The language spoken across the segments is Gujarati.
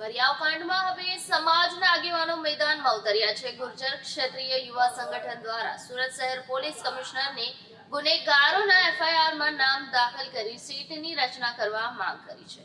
વરિયાવ કાંડમાં હવે સમાજના આગેવાનો મેદાનમાં ઉતર્યા છે. ગુર્જર ક્ષેત્રીય યુવા સંગઠન દ્વારા સુરત શહેર પોલીસ કમિશનરને ગુનેગારોના એફઆઈઆરમાં નામ દાખલ કરી સીટની રચના કરવા માંગ કરી છે.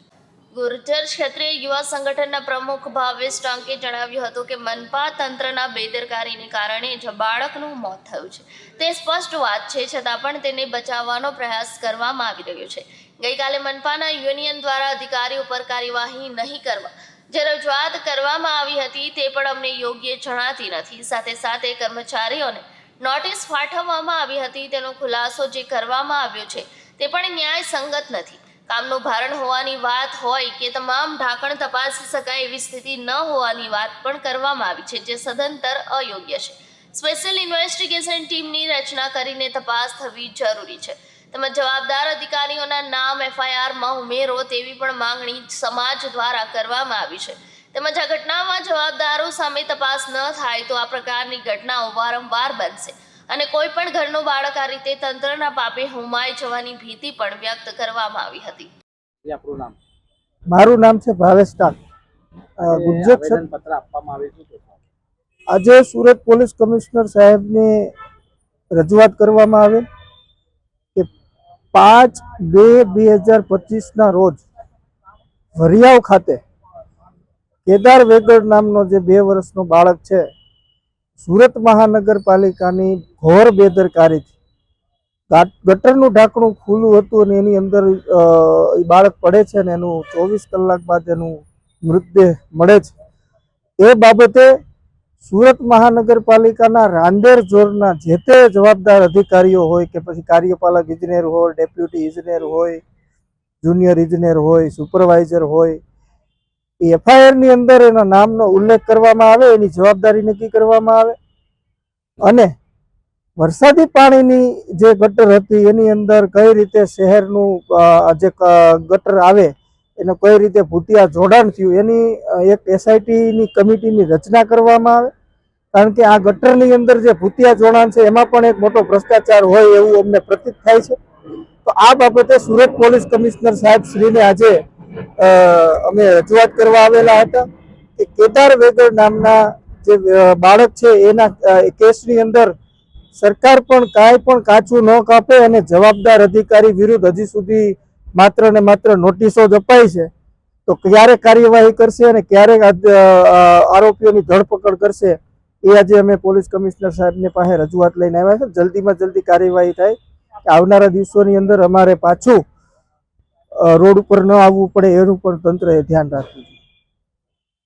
ગુર્જર ક્ષત્રિય યુવા સંગઠનના પ્રમુખ ભાવેશ ટાંકે જણાવ્યું હતું કે મનપા તંત્રના બેદરકારીને કારણે જ બાળકનું મોત થયું છે. તે સ્પષ્ટ વાત છે, છતાં પણ તેને બચાવવાનો પ્રયાસ કરવામાં આવી રહ્યો છે. ગઈકાલે મનપાના યુનિયન દ્વારા અધિકારી ઉપર કાર્યવાહી નહીં કરવા જે રજૂઆત કરવામાં આવી હતી તે પણ અમને યોગ્ય જણાતી નથી. સાથે સાથે કર્મચારીઓને નોટિસ પાઠવવામાં આવી હતી. તેનો ખુલાસો જે કરવામાં આવ્યો છે તે પણ ન્યાય સંગત નથી. કામનું ભારણ હોવાની વાત હોય કે તમામ ઢાંકણ તપાસી શકાય એવી સ્થિતિ ન હોવાની વાત પણ કરવામાં આવી છે, જે સદંતર અયોગ્ય છે. સ્પેશિયલ ઇન્વેસ્ટિગેશન ટીમની રચના કરીને તપાસ થવી જરૂરી છે. તેમજ જવાબદાર અધિકારીઓના નામ એફઆઈઆરમાં ઉમેરો તેવી પણ માંગણી સમાજ દ્વારા કરવામાં આવી છે. તેમજ આ ઘટનામાં જવાબદારો સામે તપાસ ન થાય તો આ પ્રકારની ઘટનાઓ વારંવાર બનશે. અને કોઈ પણ ઘરનું બાળક આ રીતે તંત્રના પાપે હુમાઈ જવાની ભીતિ પણ વ્યક્ત કરવામાં આવી હતી. મારું નામ છે ભાવેશ ટાંક. ગુજ્જર પત્ર આપવામાં આવે આજે સુરત પોલીસ કમિશનર સાહેબને રજૂઆત કરવામાં આવે કે પાંચ બે બે હજાર પચીસના રોજ વરિયાવ ખાતે કેદાર વેગડ નામનો જે બે વર્ષનો બાળક છે, સુરત મહાનગરપાલિકાની ઘોર બેદરકારીથી ગાટ- ગટરનું ઢાંકણું ખુલ્લું હતું અને એની અંદર એ બાળક પડે છે અને એનું ચોવીસ કલાક બાદ એનું મૃતદેહ મળે છે. એ બાબતે સુરત મહાનગરપાલિકાના રાંદેર ઝોનના જે તે જવાબદાર અધિકારીઓ હોય કે પછી કાર્યપાલક ઇજનેર હોય, ડેપ્યુટી ઇજનેર હોય, જુનિયર ઇજનેર હોય, સુપરવાઇઝર હોય, એ એફઆઈઆરની અંદર એના નામનો ઉલ્લેખ કરવામાં આવે, એની જવાબદારી નક્કી કરવામાં આવે. અને વરસાદી પાણીની જે ગટર હતી એની અંદર કઈ રીતે શહેરનું જે ગટર આવે, એને કઈ રીતે ભૂતિયા જોડાણ થયું, એની એક એસઆઈટીની કમિટીની રચના કરવામાં આવે. કારણ કે આ ગટરની અંદર જે ભૂતિયા જોડાણ છે, એમાં પણ એક મોટો ભ્રષ્ટાચાર હોય એવું અમને પ્રતીત થાય છે. તો આ બાબતે સુરત પોલીસ કમિશનર સાહેબ શ્રીને આજે અમે રજૂઆત કરવા આવેલા હતા કે કેદાર વેગડ નામના જે બાળક છે, એના કેસની અંદર સરકાર પણ કાંઈ પણ કાચું ન કાપે અને જવાબદાર અધિકારી વિરુદ્ધ હજી સુધી માત્ર ને માત્ર નોટિસો જ અપાઈ છે. તો ક્યારે કાર્યવાહી કરશે અને ક્યારે આરોપીઓની ધરપકડ કરશે એ આજે અમે પોલીસ કમિશનર સાહેબને પાસે રજૂઆત લઈને આવ્યા છે. જલ્દીમાં જલ્દી કાર્યવાહી થાય. આવનારા દિવસોની અંદર અમારે પાછું રોડ ઉપર ન આવવું પડે એનું પણ તંત્રએ ધ્યાન રાખવું